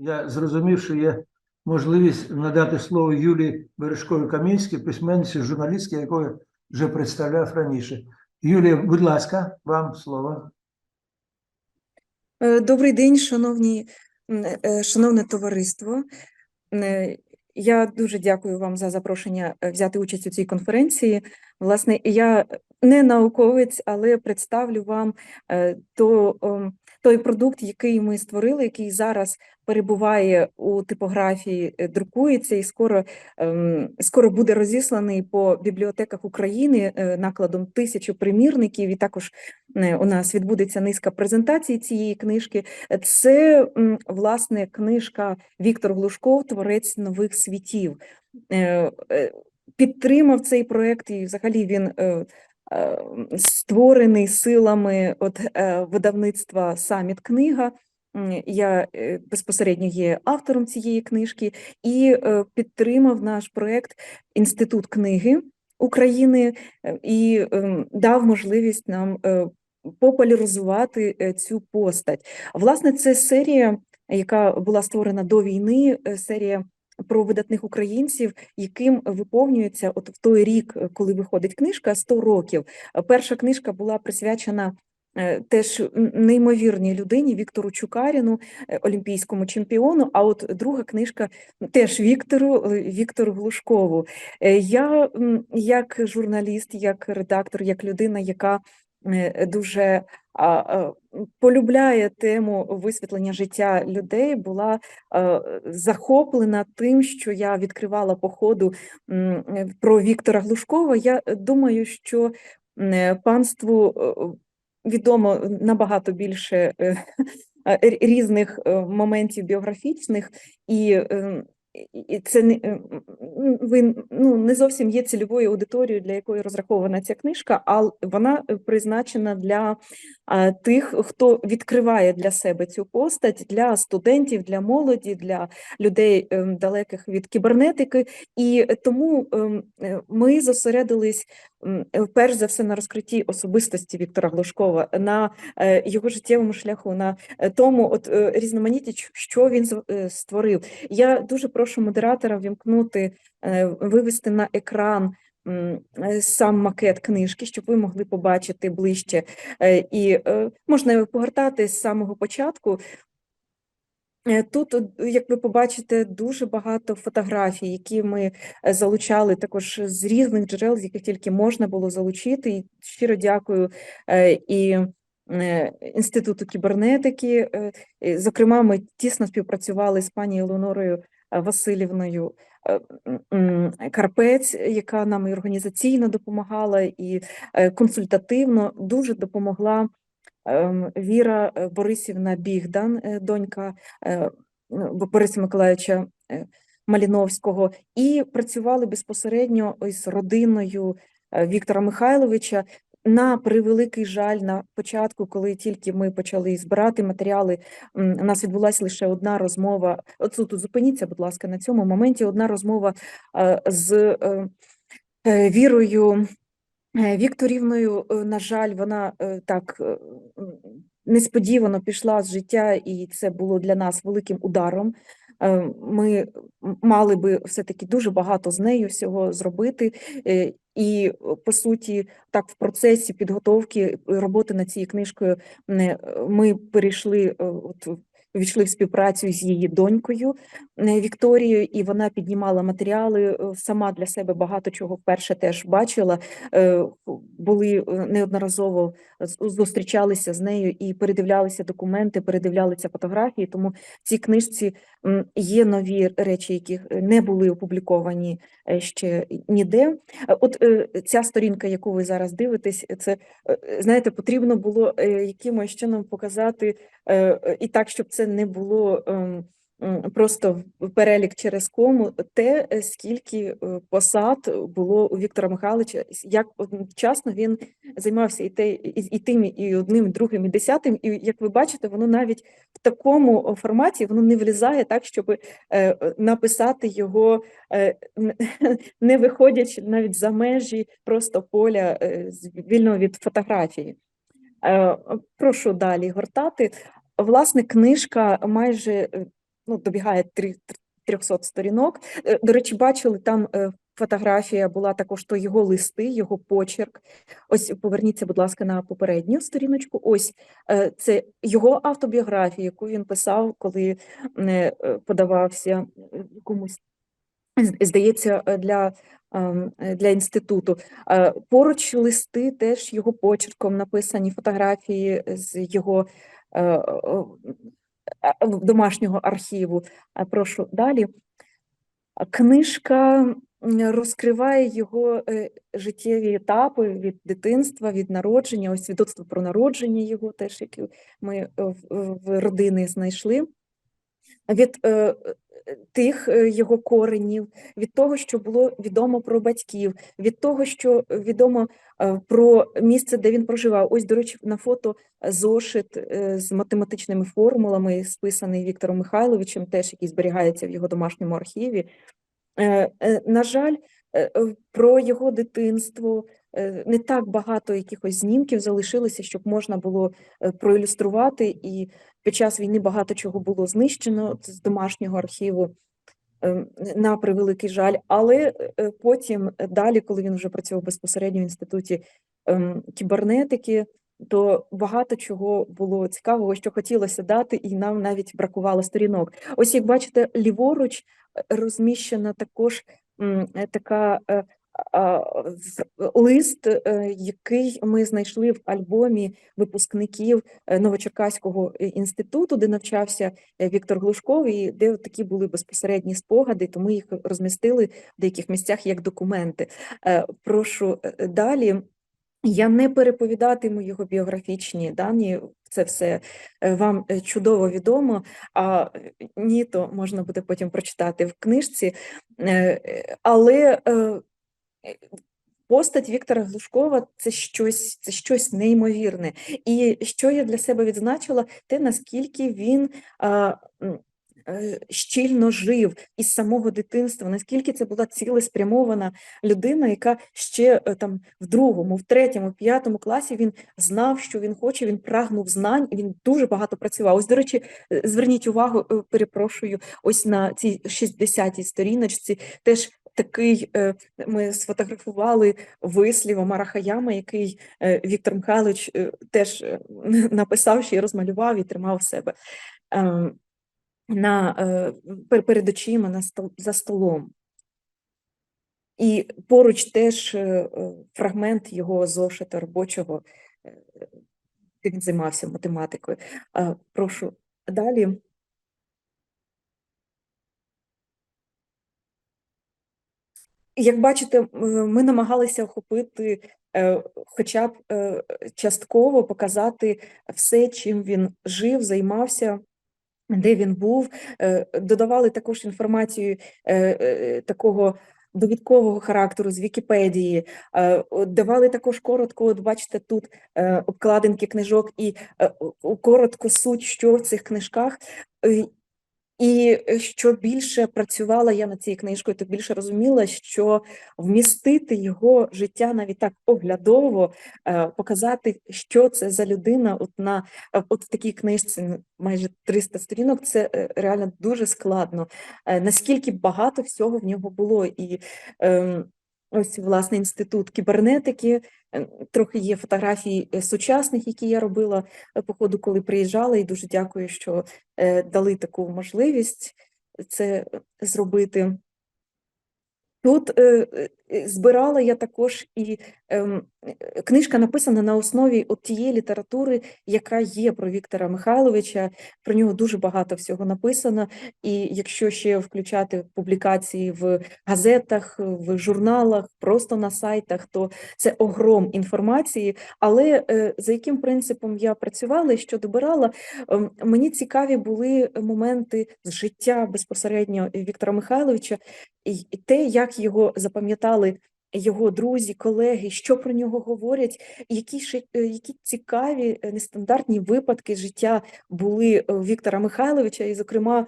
я зрозумів, що є можливість надати слово Юлії Бережковій Камінській, письменниці, журналістці, якої вже представляв раніше. Юлія, будь ласка, вам слово. Е, Добрий день, шановні, е, шановне товариство. Е, Я дуже дякую вам за запрошення взяти участь у цій конференції. Власне, я не науковець, але представлю вам е, то, той продукт, який ми створили, який зараз перебуває у типографії, е, друкується і скоро, ем, скоро буде розісланий по бібліотеках України е, накладом тисячу примірників. І також у нас відбудеться низка презентацій цієї книжки. Це власне книжка Віктор Глушков, творець нових світів. Підтримав цей проект, і взагалі він створений силами от, е, видавництва Саміт Книга. Я е, безпосередньо є автором цієї книжки і е, підтримав наш проект Інститут книги України е, і дав можливість нам е, популяризувати е, цю постать. Власне, це серія, яка була створена до війни, е, серія про видатних українців, яким виповнюється от в той рік, е, коли виходить книжка, 100 років. Е, Перша книжка була присвячена е, теж неймовірній людині Віктору Чукаріну, олімпійському чемпіону. А от друга книжка теж Віктору Віктору Глушкову. Я як журналіст, як редактор, як людина, яка дуже полюбляє тему висвітлення життя людей, була е, захоплена тим, що я відкривала по ходу про Віктора Глушкова. Я думаю, що панству е, відомо набагато більше е, різних моментів біографічних, і е, і- це е, ви ну не зовсім є цільовою аудиторією, для якої розрахована ця книжка, але вона е, призначена для тих, хто відкриває для себе цю постать, для студентів, для молоді, для людей ем, далеких від кібернетики. І тому ем, е, ми зосередились перш за все на розкритті особистості Віктора Глушкова, на е, його життєвому шляху, на е, тому, от е, різноманітті, що він е, створив. Я дуже прошу модератора вімкнути, е, вивести на екран е, сам макет книжки, щоб ви могли побачити ближче. Е, І е, можна його погортати з самого початку. Е, Тут, як ви побачите, дуже багато фотографій, які ми е, залучали також з різних джерел, з яких тільки можна було залучити. І щиро дякую е, і Інституту кібернетики. Зокрема, ми тісно співпрацювали з пані Елонорою Васильівною Карпець, яка нам і організаційно допомагала, і консультативно дуже допомогла Віра е, Борисівна Бігдан, е, донька е, Бориса Миколаївича Маліновського, і працювали безпосередньо із родиною Віктора Михайловича. На превеликий жаль, на початку, коли тільки ми почали збирати матеріали, у нас відбулася лише одна розмова. От тут зупиніться, будь ласка, на цьому моменті одна розмова з Вірою Вікторівною, е, на жаль, вона е, так е, несподівано пішла з життя, і це було для нас великим ударом. Е, Ми мали би все-таки дуже багато з нею всього зробити. е, І, е, по суті, так в процесі підготовки е, роботи над цією книжкою е, ми перейшли, е, от, війшли в співпрацю з її донькою е, Вікторією, і вона піднімала матеріали е, сама для себе багато чого вперше теж бачила е, були неодноразово зустрічалися з нею і передивлялися документи, передивлялися фотографії. Тому в цій книжці є нові речі, які не були опубліковані ще ніде. От ця сторінка, яку ви зараз дивитесь, це знаєте, потрібно було якимось чином показати і так, щоб це не було. ем, Просто перелік через кому те, е, скільки е, посад було у Віктора Михайловича, як одночасно він займався і, те, і, тим, і одним, і другим, і десятим. І як ви бачите, воно навіть в такому форматі воно не влізає так, щоб е, написати його, не виходячи навіть за межі просто поля вільного від фотографії. Прошу далі гортати. Власне, книжка майже е, ну, добігає 300 сторінок. Е, До речі, бачили там е, фотографія була також то його листи, його почерк. Ось поверніться, будь ласка, на попередню сторіночку. Ось це його автобіографія, яку він писав, коли подавався комусь, здається, для, для інституту. Поруч листи теж його почерком написані фотографії з його домашнього архіву. Прошу далі. Книжка розкриває його е, життєві етапи від дитинства, від народження, ось свідоцтво про народження його теж, яке ми е, в, родини знайшли. Від е, е, тих е, його коренів, від того, що було відомо про батьків, від того, що відомо е, про місце, де він проживав. Ось, до речі, на фото зошит е, з математичними формулами, списаний Віктором Михайловичем, теж який зберігається в його домашньому архіві. На жаль, про його дитинство е, не так багато якихось знімків залишилося, щоб можна було е, проілюструвати, і під час війни багато чого було знищено з домашнього архіву. е, На превеликий жаль, але е, потім е, далі, коли він вже працював безпосередньо в інституті ем, кібернетики, то багато чого було цікавого, що хотілося дати, і нам навіть бракувало сторінок. Ось як бачите, ліворуч е, розміщена також е, така е, а, в- лист, е, який ми знайшли в альбомі випускників е, Новочеркаського е, інституту, де навчався е, Віктор Глушков, і де такі були безпосередні спогади, то ми їх розмістили в деяких місцях як документи. Е, Прошу е, далі. Я не переповідатиму його біографічні дані, це все е, вам е, чудово відомо, а е, ні, то можна буде потім прочитати в книжці. Але постать Віктора Глушкова це щось, це щось неймовірне. І що я для себе відзначила, те наскільки він щільно жив із самого дитинства, наскільки це була цілеспрямована людина, яка ще е, там в другому, в третьому, в п'ятому класі він знав, що він хоче, він прагнув знань, і він дуже багато працював. Ось, до речі, е, зверніть увагу, е, перепрошую, ось на цій 60-й сторіночці теж такий е, ми сфотографували вислів Омара Хаяма, який е, Віктор Михайлович е, теж е, написав ще й розмалював і тримав в себе ем, на, е, перед очима на стол, за столом. І поруч теж е, е, фрагмент його зошита робочого, де він займався математикою. Прошу далі. Як бачите, ми намагалися охопити хоча б частково показати все, чим він жив, займався, де він був. Е, Додавали також інформацію е, е, такого довідкового характеру з Вікіпедії. Давали також коротко, от бачите, тут обкладинки книжок і коротко суть, що в цих книжках. І е, що більше працювала я над цією книжкою, то більше розуміла, що вмістити його життя навіть так оглядово, е, показати, що це за людина, от на е, от в такій книжці майже 300 сторінок, це реально дуже складно. Наскільки багато всього в нього було, і ем, ось власне інститут кібернетики. е, Трохи є фотографії е, сучасних, які я робила е, по ходу, коли приїжджала, і дуже дякую, що дали таку можливість це зробити. Тут збирала я також і книжка написана на основі от тієї літератури, яка є про Віктора Михайловича. Про нього дуже багато всього написано. І якщо ще включати публікації в газетах, в журналах, просто на сайтах, то це огром інформації. Але е, за яким принципом я працювала і що добирала, ем, мені цікаві були моменти з життя безпосередньо Віктора Михайловича, і те, як його запам'ятали його друзі, колеги, що про нього говорять, які е, які цікаві е, нестандартні випадки життя були у Віктора Михайловича, і, зокрема,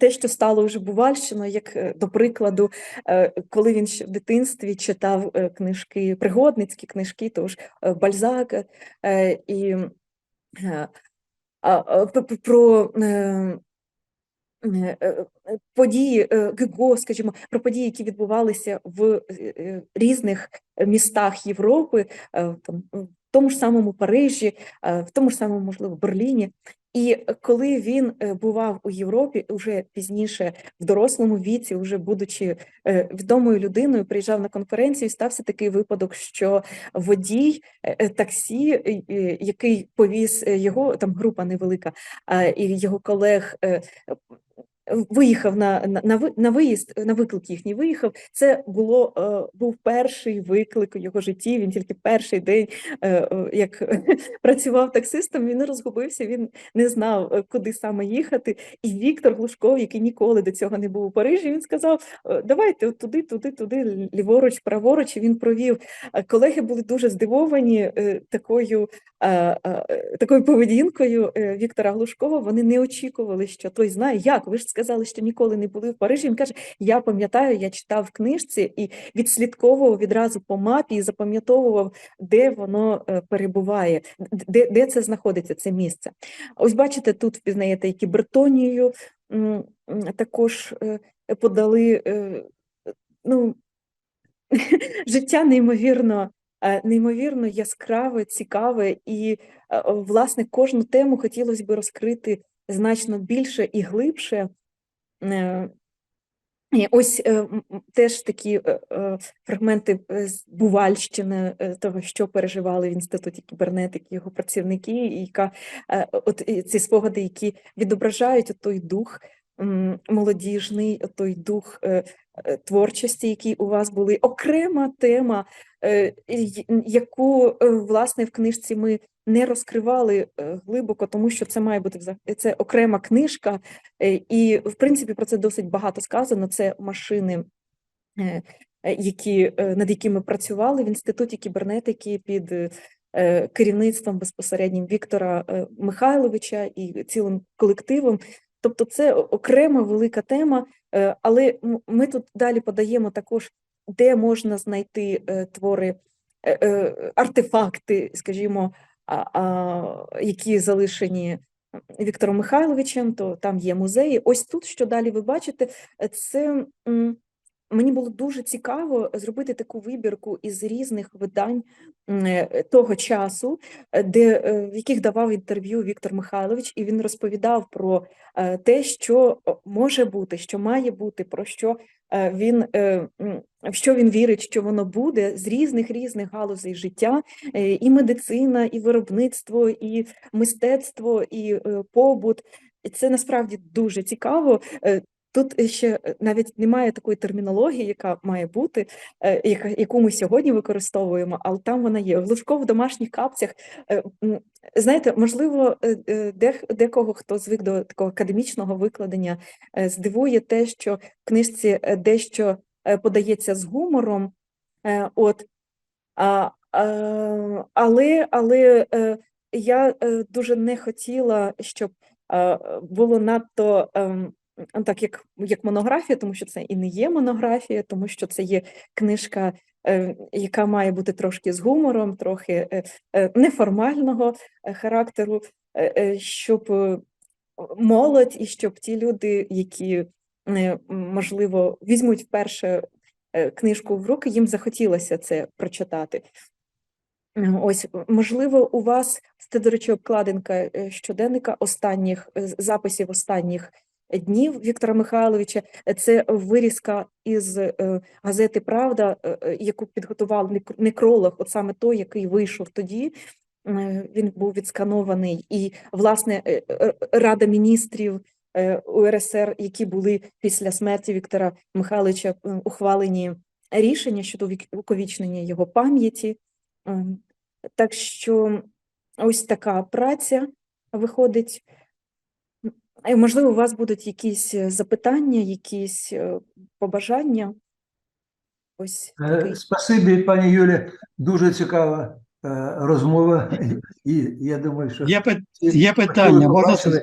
те, що стало вже Бувальщиною, як е, до прикладу, е, коли він ще в дитинстві читав е, книжки, пригодницькі книжки, тож е, Бальзака е, і е, про е, е, е, події е, ГГО, скажімо, про події, які відбувалися в е, е, різних містах Європи, е, там, в тому ж самому Парижі, е, в тому ж самому, можливо, Берліні. І коли він е, бував у Європі, уже пізніше в дорослому віці, вже будучи е, відомою людиною, приїжджав на конференцію, стався такий випадок, що водій е, е, таксі, е, е, який повіз е, його, там група невелика, і його колег е, виїхав на, на, на, виїзд, на виклик їхній виїхав. Це було, е, був перший виклик у його житті. Він тільки перший день, е, е, як працював таксистом, він розгубився, він не знав, куди саме їхати. І Віктор Глушков, який ніколи до цього не був у Парижі, він сказав: «Е, давайте от туди, туди, туди, ліворуч, праворуч. І він провів. Колеги були дуже здивовані такою, такою поведінкою Віктора Глушкова. Вони не очікували, що той знає, як ви ж сказали, що ніколи не були в Парижі. Він каже: Я пам'ятаю, я читав книжці і відслідковував відразу по мапі і запам'ятовував, де воно е, перебуває, де, де це знаходиться, це місце. Ось бачите, тут впізнаєте, які м, також е, подали. е, Ну, життя неймовірно, неймовірно яскраве, цікаве, і власне кожну тему хотілося б розкрити значно більше і глибше. Е, ось е, теж такі е, фрагменти з Бувальщини, того, що переживали в інституті кібернетики його працівники, і яка от ці спогади, які відображають той дух молодіжний, той дух творчості, який у вас були. Окрема тема, яку власне в книжці ми не розкривали е, глибоко, тому що це має бути це окрема книжка, Е, І, в принципі, про це досить багато сказано. Це машини, е, які, над якими працювали в інституті кібернетики під керівництвом безпосереднім Віктора Михайловича і цілим колективом. Тобто, це окрема велика тема, але ми тут далі подаємо також, де можна знайти твори, артефакти, скажімо, які залишені Віктором Михайловичем, то там є музеї. Ось тут, що далі ви бачите, е, це мені було дуже цікаво зробити таку вибірку із різних видань е, того часу, е, де, е, в яких давав інтерв'ю Віктор Михайлович, і він розповідав про те, що може бути, що має бути, про що він в що він вірить, що воно буде з різних різних галузей життя, і медицина, і виробництво, і мистецтво, і побут. Це насправді дуже цікаво. Тут ще е, навіть немає такої термінології, яка має бути, е, яку ми сьогодні використовуємо, але там вона є. Глушко в домашніх капцях. е, Знаєте, можливо, декого, хто звик до такого академічного викладення, здивує те, що в книжці дещо подається з гумором. От, але але я дуже не хотіла, щоб було надто ем, так, як, як монографія, тому що це і не є монографія, тому що це є книжка, е, яка має бути трошки з гумором, трохи е, е, неформального характеру, щоб молодь і щоб ті люди, які можливо візьмуть вперше книжку в руки, їм захотілося це прочитати. Ось, можливо, у вас це, до речі, обкладинка щоденника останніх записів останніх днів Віктора Михайловича. Це вирізка із е, газети Правда, е, е, яку підготував нек- некролог, от саме той, який вийшов тоді. Він був відсканований, і власне Рада міністрів УРСР, які були після смерті Віктора Михайловича, ухвалені рішення щодо увіковічнення його пам'яті. Ем, Так що ось така праця виходить. Можливо, у вас будуть якісь е, запитання, якісь е, побажання. Ось Е, такий. Спасибі, пані Юлі. Дуже цікава розмова. І я думаю, що Є, є питання, можна.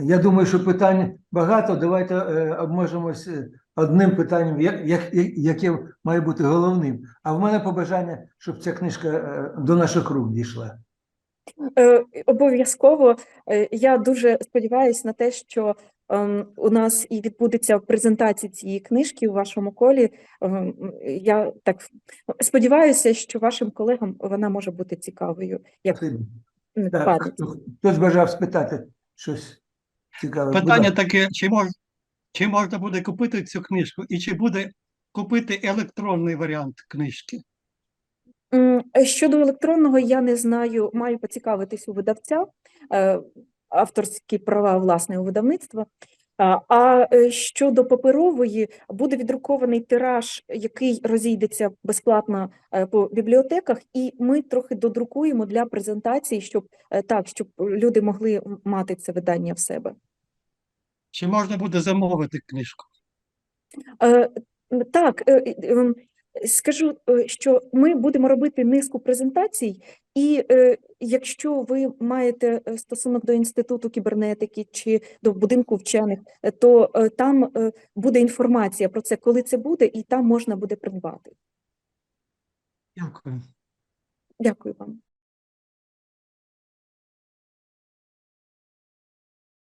Я думаю, що питань багато. Давайте обмежимось одним питанням, як, як, яке має бути головним. А в мене побажання, щоб ця книжка до наших рук дійшла. Е, Обов'язково Е, я дуже сподіваюся на те, що ем, у нас і відбудеться презентація цієї книжки у вашому колі. Ем, Я так сподіваюся, що вашим колегам вона може бути цікавою, як Так, хто- Хтось бажав спитати щось цікаве. Питання таке: чи мож, чи можна буде купити цю книжку, і чи буде купити електронний варіант книжки? Е, Щодо електронного, я не знаю, маю поцікавитись у видавця, е, авторські права власне у видавництва. А е, щодо паперової, буде віддрукований тираж, який розійдеться безплатно по бібліотеках, і ми трохи додрукуємо для презентації, щоб так, щоб люди могли мати це видання в себе. Чи можна буде замовити книжку? Так, скажу, е, що ми будемо робити низку презентацій, і е, якщо ви маєте е, стосунок до інституту кібернетики чи до будинку вчених, е, то е, там е, буде інформація про це, коли це буде, і там можна буде придбати. Дякую. Дякую вам.